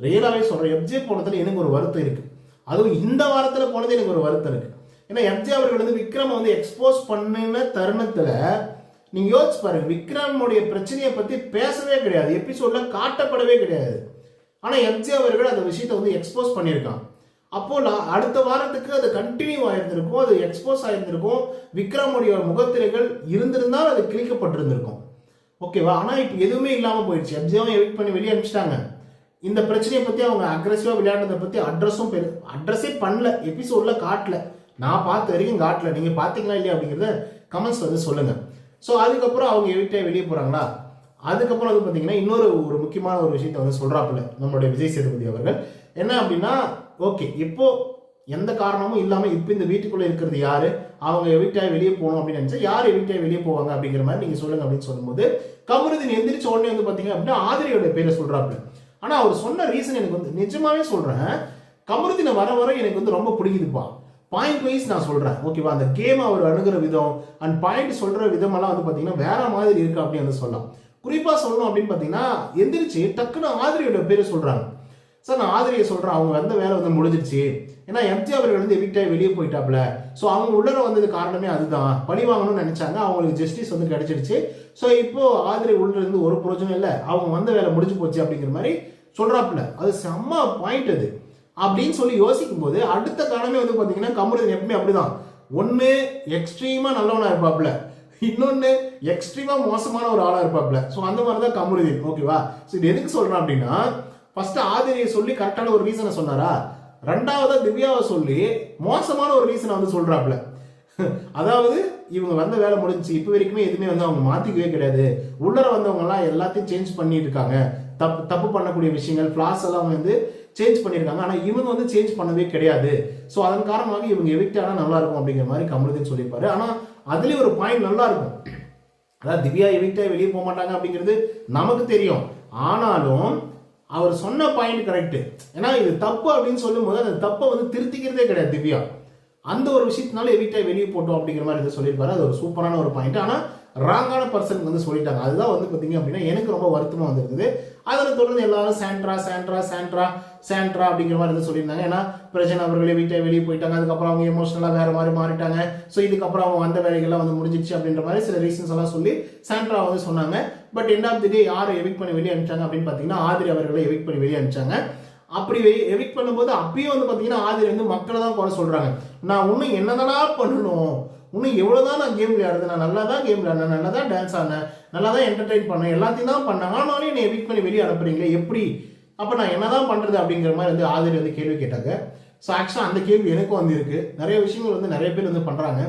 ரியலாகவே சொல்கிறேன் எம்ஜி போனதில் எனக்கு ஒரு வருத்தம் இருக்குது அதுவும் இந்த வாரத்தில் போனது எனக்கு ஒரு வருத்தம் இருக்குது ஏன்னா எம்ஜி அவர்கள் வந்து விக்ரம் வந்து எக்ஸ்போஸ் பண்ணின தருணத்தில் நீங்கள் யோசிச்சு பாருங்க விக்ரமுடைய பிரச்சனையை பற்றி பேசவே கிடையாது. எபிசோட்ல காட்டப்படவே கிடையாது. ஆனால் எம்ஜி அவர்கள் அந்த விஷயத்தை வந்து எக்ஸ்போஸ் பண்ணியிருக்கான் அப்போ அடுத்த வாரத்துக்கு அது கண்டினியூ ஆயிருந்திருக்கும் அது எக்ஸ்போஸ் ஆயிருந்திருக்கும். விக்ரமுடைய முகத்திரைகள் இருந்திருந்தால் அது கிழிக்கப்பட்டிருந்திருக்கும். ஓகேவா ஆனால் இப்போ எதுவுமே இல்லாமல் போயிடுச்சு. எஃப்ஜேவும் எவிட் பண்ணி வெளியே அனுப்பிச்சிட்டாங்க. இந்த பிரச்சனையை பற்றி அவங்க அக்ரெசிவாக விளையாடுறதை பற்றி அட்ரஸும் பெரு அட்ரஸே பண்ணல. எபிசோட்ல காட்டல. நான் பார்த்த வரைக்கும் காட்டல. நீங்கள் பார்த்தீங்களா இல்லையா அப்படிங்கிறத கமெண்ட்ஸ் வந்து சொல்லுங்கள் ஸோ அதுக்கப்புறம் அவங்க எவிட்டே வெளியே போகிறாங்களா அதுக்கப்புறம் வந்து பார்த்தீங்கன்னா இன்னொரு ஒரு முக்கியமான ஒரு விஷயத்தை வந்து சொல்கிறாப்புல நம்மளுடைய விஜய் சேதுபதி அவர்கள். என்ன அப்படின்னா ஓகே இப்போ எந்த காரணமும் இல்லாமல் இப்போ இந்த வீட்டுக்குள்ளே இருக்கிறது யார்? அவங்க எவிட்டாய் வெளியே போகணும் அப்படின்னு நினச்சா யார் எவிட்டாய் வெளியே போவாங்க அப்படிங்கிற மாதிரி நீங்கள் சொல்லுங்க அப்படின்னு சொல்லும்போது கமருதீன் எந்திரிச்ச உடனே வந்து பார்த்தீங்க அப்படின்னா ஆதிரியோட பேரை சொல்கிறாப்புல ஆனால் அவர் சொன்ன ரீசன் எனக்கு வந்து நிஜமாவே சொல்கிறேன் கமருதீனை வர வர எனக்கு வந்து ரொம்ப பிடிக்குதுப்பா. பாயிண்ட் வைஸ் நான் சொல்கிறேன் ஓகேவா அந்த கேம் அவர் அணுகிற விதம் அண்ட் பாயிண்ட் சொல்கிற விதமெல்லாம் வந்து பார்த்தீங்கன்னா வேற மாதிரி இருக்கு அப்படின்னு சொல்லலாம். குறிப்பாக சொல்லணும் அப்படின்னு பார்த்தீங்கன்னா எந்திரிச்சு டக்குன்னு ஆதிரியோட பேரை சொல்கிறாங்க சார் நான் ஆதிரியை சொல்கிறேன் அவங்க வந்த வேலை வந்து முடிஞ்சிருச்சு ஏன்னா எம்ஜி அவர்கள் வந்து எவிக்டாய் வெளியே போயிட்டாப்ல. ஸோ அவங்க உள்ளர வந்தது காரணமே அதுதான். பழி வாங்கணும்னு நினச்சாங்க. அவங்களுக்கு ஜஸ்டிஸ் வந்து கிடைச்சிருச்சு ஸோ இப்போ ஆதிரி உள்ளிருந்து ஒரு பிரயோஜனம் இல்லை. அவங்க வந்த வேலை முடிஞ்சு போச்சு அப்படிங்கிற மாதிரி சொல்கிறாப்புல அது செம்ம பாயிண்ட் அது. அப்படின்னு சொல்லி யோசிக்கும் போது அடுத்த காலமே வந்து பார்த்தீங்கன்னா கமருதன் எப்பவுமே அப்படிதான். ஒன்று எக்ஸ்ட்ரீமாக நல்லவனாக இருப்பாப்ல இன்னொன்று எக்ஸ்ட்ரீமாக மோசமான ஒரு ஆளாக இருப்பாப்ல ஸோ அந்த மாதிரி தான் கமருதீன் ஓகேவா ஸோ இது எதுக்கு சொல்கிறேன் அப்படின்னா ஃபஸ்ட்டு ஆதிரியை சொல்லி கரெக்டான ஒரு ரீசனை சொன்னாரா? ரெண்டாவதாக திவ்யாவை சொல்லி மோசமான ஒரு ரீசனை வந்து சொல்கிறாப்புல அதாவது இவங்க வந்த வேலை முடிஞ்சு இப்போ வரைக்குமே எதுவுமே வந்து அவங்க மாற்றிக்கவே கிடையாது. உள்ளர வந்தவங்கலாம் எல்லாத்தையும் சேஞ்ச் பண்ணிட்டு இருக்காங்க. தப்பு தப்பு பண்ணக்கூடிய விஷயங்கள் ஃப்ளாஸ் எல்லாம் வந்து சேஞ்ச் பண்ணியிருக்காங்க. ஆனால் இவங்க வந்து சேஞ்ச் பண்ணவே கிடையாது. ஸோ அதன் காரணமாக இவங்க எவிக்ட் ஆனால் நல்லா இருக்கும் அப்படிங்கிற மாதிரி கமலுதீன் சொல்லியிருப்பாரு. ஆனால் அதுலேயும் ஒரு பாயிண்ட் நல்லா இருக்கும் அதாவது திவ்யா எவிக்டாக வெளியே போக மாட்டாங்க அப்படிங்கிறது நமக்கு தெரியும். ஆனாலும் அவர் சொன்ன பாயிண்ட் கரெக்ட் ஏன்னா இது தப்பு அப்படின்னு சொல்லும்போது அந்த தப்பை வந்து திருத்திக்கிறதே கிடையாது திவ்யா. அந்த ஒரு விஷயத்தினால எவிக்டாக வெளியே போட்டோம் அப்படிங்கிற மாதிரி இதை சொல்லியிருப்பாரு. அது ஒரு சூப்பரான ஒரு பாயிண்ட் ஆனால் ராங்கான பர்சனுக்கு வந்து சொல்லிட்டாங்க. அதுதான் வந்து பார்த்தீங்க அப்படின்னா எனக்கு ரொம்ப வருத்தமாக வந்திருக்குது அதில் தொடர்ந்து எல்லாரும் சாண்ட்ரா சாண்ட்ரா சாண்ட்ரா சாண்ட்ரா அப்படிங்கிற மாதிரி வந்து சொல்லியிருந்தாங்க. ஏன்னா பிரச்சனை அவர்களே வீட்டை வெளியே போயிட்டாங்க. அதுக்கப்புறம் அவங்க எமோஷனலாக வேறு மாதிரி மாறிட்டாங்க. ஸோ இதுக்கப்புறம் அவங்க வந்த வேலைகள்லாம் வந்து முடிஞ்சிச்சு அப்படின்ற மாதிரி சில ரீசன்ஸ் எல்லாம் சொல்லி சாண்ட்ரா வந்து சொன்னாங்க. But end of the day யாரை எவிக் பண்ணி வெளியே அனுப்பிச்சாங்க அப்படின்னு பார்த்தீங்கன்னா ஆதிரி அவர்களை எவிக் பண்ணி வெளியே அனுப்பிச்சாங்க. அப்படி எவிக் பண்ணும்போது அப்பயும் வந்து பார்த்தீங்கன்னா ஆதிரி வந்து மக்களை தான் குறை சொல்கிறாங்க நான் இன்னும் என்னதானா பண்ணணும்? இன்னும் எவ்வளோ தான் நான் கேம் விளையாடுறது நான் நல்லா தான் கேம் விளையாடினேன் நல்லா தான் டான்ஸ் ஆடினேன் நல்லா தான் என்டர்டைன் பண்ணேன் எல்லாத்தையும் தான் பண்ணேன். ஆனாலும் என்னை எவிக் பண்ணி வெளியே அனுப்புறீங்களே எப்படி? அப்போ நான் என்னதான் பண்ணுறது அப்படிங்கிற மாதிரி வந்து ஆதிரி வந்து கேள்வி கேட்டாங்க. ஸோ ஆக்சுவலாக அந்த கேள்வி எனக்கும் வந்து நிறைய விஷயங்கள் வந்து நிறைய பேர் வந்து பண்ணுறாங்க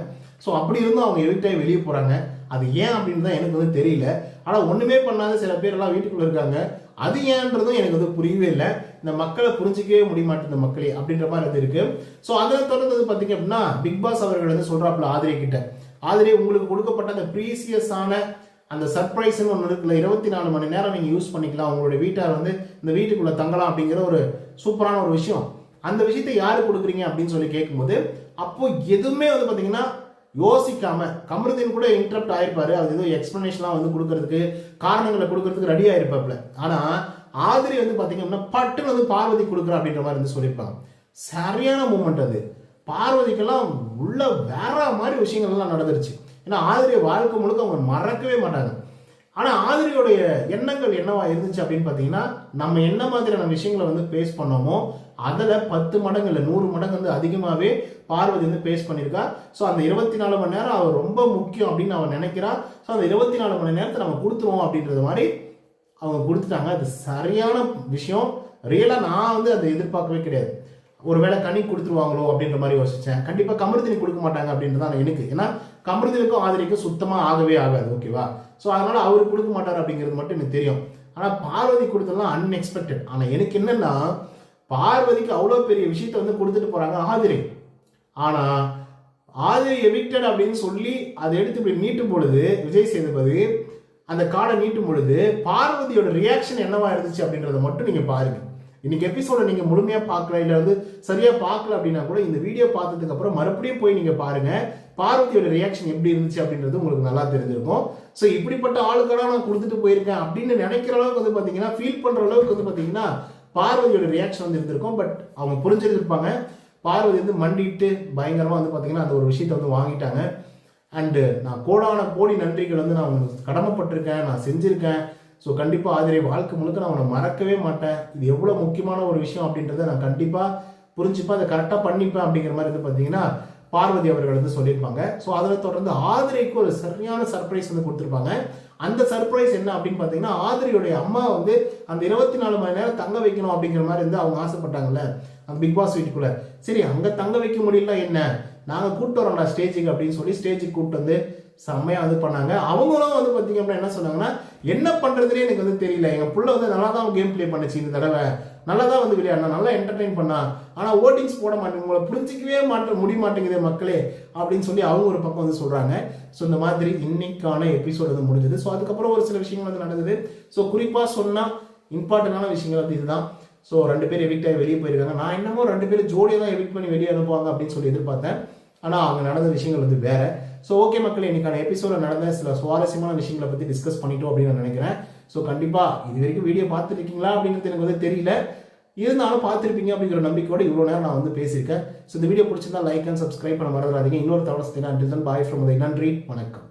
ஸோ அப்படி இருந்தும் அவங்க எவிக்டாகி வெளியே போகிறாங்க அது ஏன் அப்படின்னு தான் எனக்கு வந்து தெரியல. ஆனால் ஒன்றுமே பண்ணாத சில பேர் எல்லாம் வீட்டுக்குள்ளே இருக்காங்க. அது ஏன்றதும் எனக்கு வந்து புரியவே இல்லை. இந்த மக்களை புரிஞ்சிக்கவே முடிய மக்களே அப்படின்ற மாதிரி அது இருக்கு. ஸோ அதை தொடர்ந்து பார்த்தீங்க அப்படின்னா பிக் பாஸ் அவர்கள் வந்து சொல்றாப்புல ஆதிரை கிட்ட. ஆதிரை உங்களுக்கு கொடுக்கப்பட்ட அந்த ப்ரீசியஸான அந்த சர்ப்ரைஸ்னு ஒன்று இருக்குல்ல இருபத்தி நாலு மணி நேரம் நீங்கள் யூஸ் பண்ணிக்கலாம். உங்களுடைய வீட்டார் வந்து இந்த வீட்டுக்குள்ளே தங்கலாம் அப்படிங்கிற ஒரு சூப்பரான ஒரு விஷயம். அந்த விஷயத்தை யாரு கொடுக்குறீங்க அப்படின்னு சொல்லி கேட்கும்போது அப்போ எதுவுமே வந்து பார்த்தீங்கன்னா யோசிக்காம கமருதீன் கூட இன்டரப்ட் ஆயிருப்பாரு. அது ஏதோ எக்ஸ்பிளனேஷன்லாம் வந்து கொடுக்கறதுக்கு காரணங்களை கொடுக்கறதுக்கு ரெடி ஆயிருப்பாப்ல ஆனா ஆதிரி வந்து பாத்தீங்கன்னா பட்டுன்னு வந்து பார்வதி கொடுக்குற அப்படின்ற மாதிரி வந்து சொல்லியிருப்பாங்க. சரியான மூமெண்ட் அது. பார்வதிக்கெல்லாம் உள்ள வேற மாதிரி விஷயங்கள்லாம் நடந்துருச்சு. ஏன்னா ஆதிரிய வாழ்க்கை முழுக்க அவங்க மறக்கவே மாட்டாங்க. ஆனால் ஆதிரியோடைய எண்ணங்கள் என்னவா இருந்துச்சு அப்படின்னு பார்த்தீங்கன்னா நம்ம என்ன மாதிரியான விஷயங்களை வந்து பேஸ் பண்ணோமோ அதில் பத்து மடங்கு இல்லை நூறு மடங்கு வந்து அதிகமாகவே பார்வதி வந்து பேஸ் பண்ணியிருக்கா. ஸோ அந்த இருபத்தி நாலு மணி நேரம் அவர் ரொம்ப முக்கியம் அப்படின்னு அவன் நினைக்கிறா. ஸோ அந்த இருபத்தி நாலு மணி நேரத்தை நம்ம கொடுத்துருவோம் அப்படின்றது மாதிரி அவங்க கொடுத்துட்டாங்க. அது சரியான விஷயம். ரியலாக நான் வந்து அதை எதிர்பார்க்கவே கிடையாது. ஒருவேளை கனி கொடுத்துருவாங்களோ அப்படின்ற மாதிரி யோசித்தேன் கண்டிப்பாக கமருதினி கொடுக்க மாட்டாங்க அப்படின்றது தான் எனக்கு. ஏன்னா கமருதினுக்கும் ஆதிரிக்கும் சுத்தமாக ஆகவே ஆகாது ஓகேவா ஸோ அதனால் அவர் கொடுக்க மாட்டார் அப்படிங்கிறது மட்டும் எனக்கு தெரியும். ஆனால் பார்வதி கொடுத்ததெல்லாம் அன்எக்ஸ்பெக்டட் ஆனால் எனக்கு என்னென்னா பார்வதிக்கு அவ்வளோ பெரிய விஷயத்த வந்து கொடுத்துட்டு போகிறாங்க ஆதிரை. ஆனால் ஆதிரை எவிக்டட் அப்படின்னு சொல்லி அதை எடுத்து இப்படி நீட்டும் பொழுது விஜய் சேதுபதி அந்த கார்டை நீட்டும் பொழுது பார்வதியோட ரியாக்ஷன் என்னவா இருந்துச்சு அப்படின்றத மட்டும் நீங்கள் பாருங்கள் இன்னைக்கு எபிசோட நீங்க முழுமையா பார்க்கல இல்ல வந்து சரியா பார்க்கல அப்படின்னா கூட இந்த வீடியோ பார்த்ததுக்கு அப்புறம் மறுபடியும் போய் நீங்க பாருங்க. பார்வதியோட ரியாக்ஷன் எப்படி இருந்துச்சு அப்படின்றது உங்களுக்கு நல்லா தெரிஞ்சிருக்கும். ஸோ இப்படிப்பட்ட ஆளுக்கெல்லாம் நான் கொடுத்துட்டு போயிருக்கேன் அப்படின்னு நினைக்கிற அளவுக்கு வந்து பார்த்தீங்கன்னா ஃபீல் பண்ணுற அளவுக்கு வந்து பார்த்தீங்கன்னா பார்வதியோட ரியாக்ஷன் வந்து இருந்திருக்கும். பட் அவங்க புரிஞ்சிருந்திருப்பாங்க. பார்வதி வந்து மண்டிட்டு பயங்கரமாக வந்து பார்த்தீங்கன்னா அந்த ஒரு விஷயத்தை வந்து வாங்கிட்டாங்க. அண்டு நான் கோடான கோடி நன்றிகள் வந்து நான் உங்களுக்கு கடமைப்பட்டிருக்கேன் நான் செஞ்சுருக்கேன். ஸோ கண்டிப்பாக ஆதிரை வாழ்க்கை முழுக்க நான் உன்னை மறக்கவே மாட்டேன். இது எவ்வளோ முக்கியமான ஒரு விஷயம் அப்படின்றத நான் கண்டிப்பாக புரிஞ்சுப்பேன் அதை கரெக்டாக பண்ணிப்பேன் அப்படிங்கிற மாதிரி வந்து பார்த்தீங்கன்னா பார்வதி அவர்கள் வந்து சொல்லியிருப்பாங்க. ஸோ அதில் தொடர்ந்து ஆதிரைக்கு ஒரு சரியான சர்ப்ரைஸ் வந்து கொடுத்துருப்பாங்க. அந்த சர்ப்ரைஸ் என்ன அப்படின்னு பார்த்தீங்கன்னா ஆதிரியுடைய அம்மா வந்து அந்த இருபத்தி நாலு மணி நேரம் தங்க வைக்கணும் அப்படிங்கிற மாதிரி வந்து அவங்க ஆசைப்பட்டாங்கல்ல அந்த பிக் பாஸ் வீட்டுக்குள்ள. சரி அங்கே தங்க வைக்க முடியல என்ன? நாங்கள் கூப்பிட்டு வரோம்டா ஸ்டேஜுக்கு அப்படின்னு சொல்லி ஸ்டேஜுக்கு கூப்பிட்டு வந்து செம்மையாக வந்து பண்ணாங்க. அவங்களும் வந்து பார்த்தீங்க அப்படின்னா என்ன சொன்னாங்கன்னா என்ன பண்ணுறதுனே எனக்கு வந்து தெரியல. எங்கள் புள்ள வந்து நல்லா தான் கேம் ப்ளே பண்ணுச்சு இந்த தடவை. நல்லா தான் வந்து விளையாடினா நல்லா என்டர்டைன் பண்ணா ஆனால் ஓட்டிங்ஸ் போட மாட்டேங்க உங்களை புரிஞ்சிக்கவே மாட்ட முடிய மாட்டேங்குது மக்களே அப்படின்னு சொல்லி அவங்க ஒரு பக்கம் வந்து சொல்கிறாங்க ஸோ இந்த மாதிரி இன்னைக்கான எபிசோடு வந்து முடிஞ்சது. ஸோ அதுக்கப்புறம் ஒரு சில விஷயங்கள் வந்து நடந்தது. ஸோ குறிப்பாக சொன்னால் இம்பார்ட்டண்டான விஷயங்கள் வந்து இதுதான். ஸோ ரெண்டு பேர் எவிக்ட் ஆகி வெளியே போயிருக்காங்க. நான் என்னமோ ரெண்டு பேரும் ஜோடியாக தான் எவிக்ட் பண்ணி வெளியே அனுப்புவாங்க அப்படின்னு சொல்லி எதிர்பார்த்தேன். ஆனால் அங்கே நடந்த விஷயங்கள் வந்து வேறு. ஸோ ஓகே மக்கள் இன்னைக்கான எபிசோடில் நடந்த சில சுவாரஸ்யமான விஷயங்களை பற்றி டிஸ்கஸ் பண்ணிட்டோம் அப்படின்னு நான் நினைக்கிறேன். ஸோ கண்டிப்பாக இது வரைக்கும் வீடியோ பார்த்துருக்கீங்களா அப்படிங்கிறது எனக்கு வந்து தெரியல. இருந்தாலும் பார்த்துருப்பீங்க அப்படிங்கிற நம்பிக்கையோட இவ்வளோ நேரம் நான் வந்து பேசியிருக்கேன். ஸோ இந்த வீடியோ பிடிச்சிருந்தா லைக் அண்ட் சப்ஸ்கிரைப் பண்ண மறந்துடாதீங்க. இன்னொரு தவணை பாய் ஃப்ரம் நன்றி வணக்கம்.